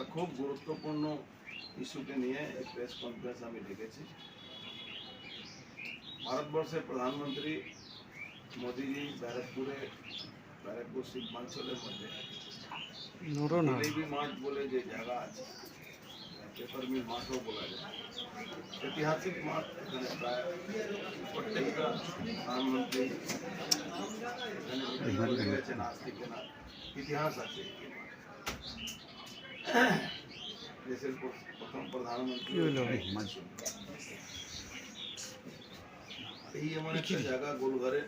একটা খুব গুরুত্বপূর্ণ ইস্যুকে নিয়ে এই প্রেস কনফারেন্স আমি ডেকেছি। ভারতবর্ষের প্রধানমন্ত্রী মোদিজি ব্যারাকপুরে ব্যারাকপুর শিল্পাঞ্চলের মধ্যে জিলেবি মাঠ বলে যে জায়গা আছে পেপার মিল মাঠও বলা যায়। ঐতিহাসিক মাঠ এখানে প্রায় প্রত্যেকটা প্রধানমন্ত্রী এখানে meeting করে গেছেন আজ থেকে না ইতিহাস আছে এই মাঠে। দেশের প্রথম প্রধানমন্ত্রী এই এমন একটা জায়গা গোলঘরে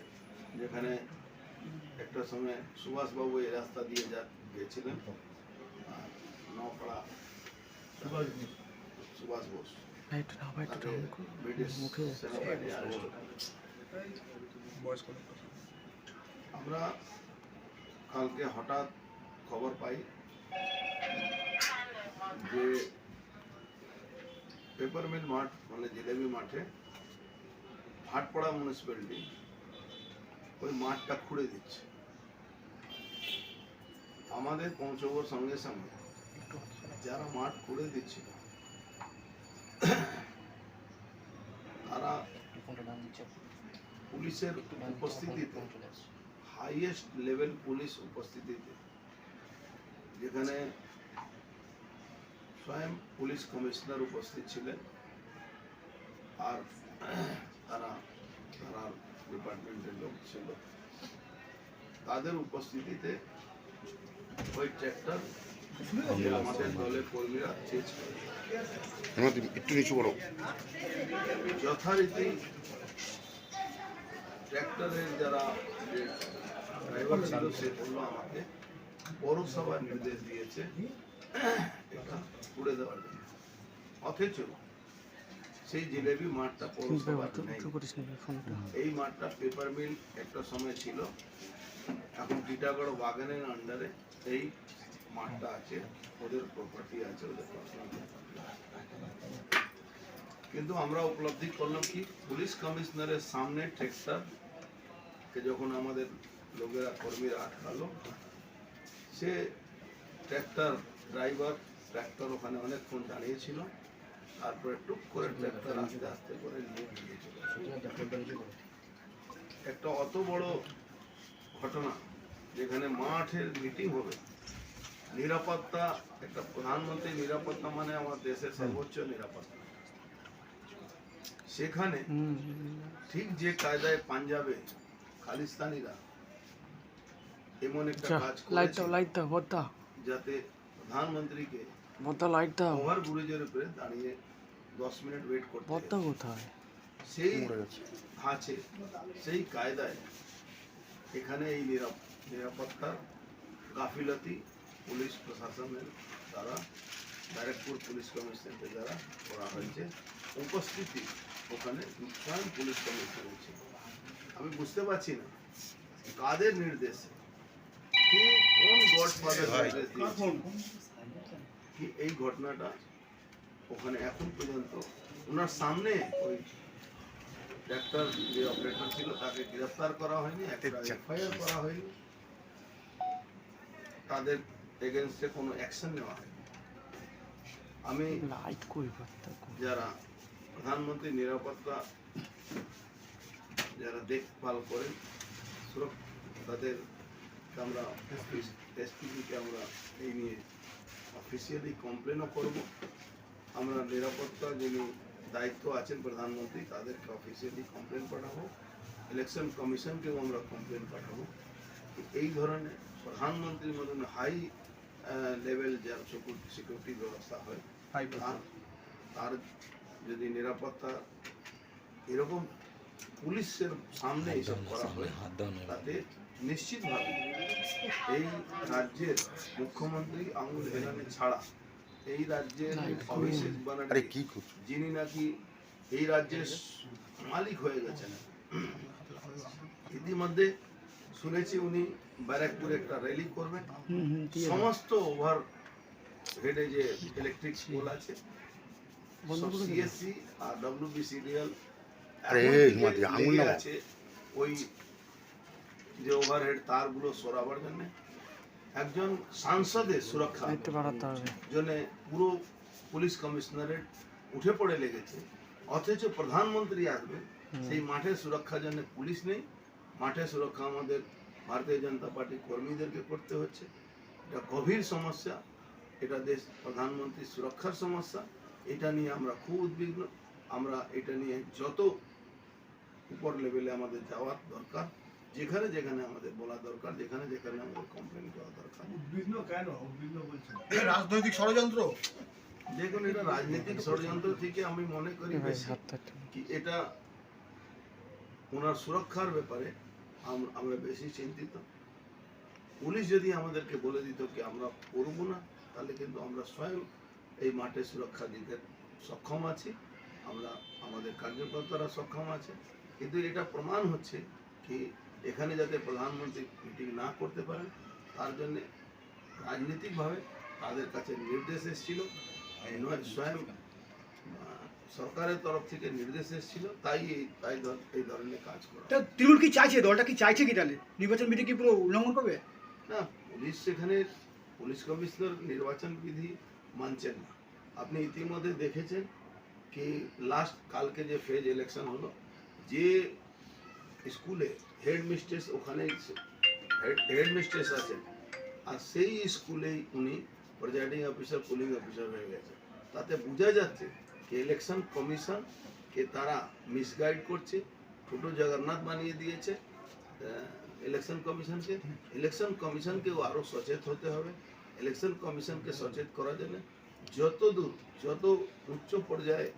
যেখানে একটা সময় সুভাষবাবু এই রাস্তা দিয়ে যা গিয়েছিলেন আর নপাড়া সুভাষ বোস আমরা কালকে হঠাৎ খবর পাই যে পেপার মিল মাঠ মানে জিলেবি মাঠে ভাটপাড়া মিউনিসিপ্যালিটি ওই মাঠটা খুঁড়ে দিচ্ছে আমাদের পৌঁছবো সঙ্গে সঙ্গে যারা মাঠ খুঁড়ে দিচ্ছিল তারা পুলিশের উপস্থিতিতে হাইয়েস্ট লেভেল পুলিশ উপস্থিতিতে যেখানে স্বয়ং পুলিশ কমিশনার উপস্থিত ছিলেন। আর তারা তারা ডিপার্টমেন্টের লোক ছিল। তাদের উপস্থিতিতে ওই ট্র্যাক্টর আমাদের দলের কর্মীরা চেঞ্জ করে। একটু নিচু করো। যথারীতি ট্র্যাক্টরের যারা ড্রাইভার ছিল সে বলল আমাকে পৌরসভা নির্দেশ দিয়েছে এটা তুলে দেওয়ার জন্য। অথচ সেই জিলেবি মাঠটা নেই। এই মাঠটা পেপার মিল একটা সময় ছিল। এখন টিটাগড় বাগানের আন্ডারে এই মাঠটা আছে ওদের প্রপার্টি আছে ওদের। কিন্তু আমরা উপলব্ধি করলাম কি পুলিশ কমিশনারের সামনে ট্রেক্টর যখন আমাদের লোকেরা কর্মীরা আটকালো সে ট্র্যাক্টর ড্রাইভার ট্র্যাক্টর ওখানে অনেকক্ষণ দাঁড়িয়েছিল। তারপরে টুক করে ট্র্যাক্টর আস্তে আস্তে করে নিয়ে গেল। একটা অত বড় ঘটনা যেখানে মাঠের মিটিং হবে। নিরাপত্তা একটা প্রধানমন্ত্রী নিরাপত্তা মানে আমার দেশের সর্বোচ্চ নিরাপত্তা। সেখানে ঠিক যে কায়দায় পাঞ্জাবে খালিস্তানিরা এমন একটা কাজ লাইট দাও যাতে প্রধানমন্ত্রীকে ভোট দাও লাইট দাও। ওভার ব্রিজের উপরে দাঁড়িয়ে দশ মিনিট ওয়েট করতে ভোট কোথায়? সেই আছে সেই কায়দায় এখানে এই নিরাপ- নিরাপত্তার গাফিলতি পুলিশ প্রশাসনের দ্বারা ব্যারাকপুর পুলিশ কমিশনারের দ্বারা করা হয়েছে। উপস্থিতি ওখানে স্বয়ং পুলিশ কমিশনার ছিল। আমি বুঝতে পারছি না। কাদের নির্দেশে? কে কোন গডফাদার নির্দেশ এই ঘটনাটা ওখানে এখন পর্যন্ত ওনার সামনে ওই ডাক্তার যে অপারেটর ছিল তাকে গ্রেফতার করা হয়নি এফআইআর করা হয়নি। তাদের এগেনস্টে কোনো অ্যাকশন নেওয়া হয়নি। আমি লাইট কই? যারা প্রধানমন্ত্রী নিরাপত্তা যারা দেখভাল করেন সুরক্ষা তাদের আমরা এসপিকে আমরা এই নিয়ে অফিসিয়ালি কমপ্লেনও করব। আমরা নিরাপত্তা যিনি দায়িত্ব আছেন প্রধানমন্ত্রী তাদেরকে অফিসিয়ালি কমপ্লেন পাঠাবো। ইলেকশন কমিশনকেও আমরা কমপ্লেন পাঠাবো। এই ধরনের প্রধানমন্ত্রীর মতন হাই লেভেল যার সিকিউরিটি ব্যবস্থা হয় তার তার যদি নিরাপত্তা এরকম পুলিশের সামনে এইসব করা হয় তাতে নিশ্চিতভাবে এই রাজ্যের মুখ্যমন্ত্রী আঙুল হেলানি ছাড়া এই রাজ্যের অভিষেক ব্যানার্জি যিনি নাকি এই রাজ্যের মালিক হয়ে গেছেন। ইতিমধ্যে শুনেছি উনি ব্যারাকপুরে একটা র্যালি করবেন। সমস্ত ওভার হেডে যে ইলেকট্রিক পোল আছে। সিএসসি আর ডব্লিউবিসিডিএল আছে ওই যে ওভারহেড তারগুলো সরাবার জন্য একজন সাংসদের সুরক্ষা জন্য পুরো পুলিশ কমিশনারেট উঠে পড়ে লেগেছে। অথচ প্রধানমন্ত্রী আসবে সেই মাঠের সুরক্ষার জন্য পুলিশ নেই। মাঠে সুরক্ষা আমাদের ভারতীয় জনতা পার্টি কর্মীদেরকে করতে হচ্ছে। এটা গভীর সমস্যা। এটা দেশ প্রধানমন্ত্রীর সুরক্ষার সমস্যা। এটা নিয়ে আমরা খুব উদ্বিগ্ন। আমরা এটা নিয়ে যত উপর লেভেলে আমাদের যাওয়ার দরকার। যেখানে যেখানে আমাদের বলা দরকার যেখানে যেখানে আমাদের কমপ্লেন করা দরকার। উদ্বিগ্ন কেন? উদ্বিগ্ন বলছেন। রাজনৈতিক ষড়যন্ত্র। দেখুন এটা রাজনৈতিক ষড়যন্ত্র থেকে আমি মনে করি কি এটা ওনার সুরক্ষার ব্যাপারে আমরা বেশি চিন্তিত। পুলিশ যদি আমাদেরকে বলে দিত কি আমরা করব না তাহলে কিন্তু আমরা স্বয়ং এই মাঠে সুরক্ষা দিতে সক্ষম আছি। আমরা আমাদের কার্যকর্তারা সক্ষম আছে। কিন্তু এটা প্রমাণ হচ্ছে কি এখানে যাতে প্রধানমন্ত্রী মিটিং না করতে পারেন তার জন্য রাজনৈতিকভাবে তাদের কাছে নির্দেশ এসেছিল। স্বয়ং সরকারের তরফ থেকে নির্দেশ এসেছিল তাই তাই এই ধরনের কাজ করা। তৃণমূল কি চাইছে? দলটা কি চাইছে কি তাহলে? নির্বাচন বিধি কি পুরো উল্লঙ্ঘন করবে? না পুলিশ সেখানে পুলিশ কমিশনার নির্বাচন বিধি মানছেন না। আপনি ইতিমধ্যে দেখেছেন কি লাস্ট কালকে যে ফেজ ইলেকশন হলো যে স্কুলে হেড মিস্ট্রেস ওখানে হেড মিস্ট্রেস আছেন। আর সেই স্কুলেই উনি প্রেজাইডিং অফিসার, পুলিং অফিসার হয়ে গেছে তাতে বোঝা যাচ্ছে যে ইলেকশন কমিশন, কে তারা মিসগাইড করছে, ছোটো জগন্নাথ বানিয়ে দিয়েছে ইলেকশন কমিশনকে। ইলেকশন কমিশনকেও আরও সচেত হতে হবে। ইলেকশন কমিশনকে সচেত করার জন্য যত দূর যত উচ্চ পর্যায়ে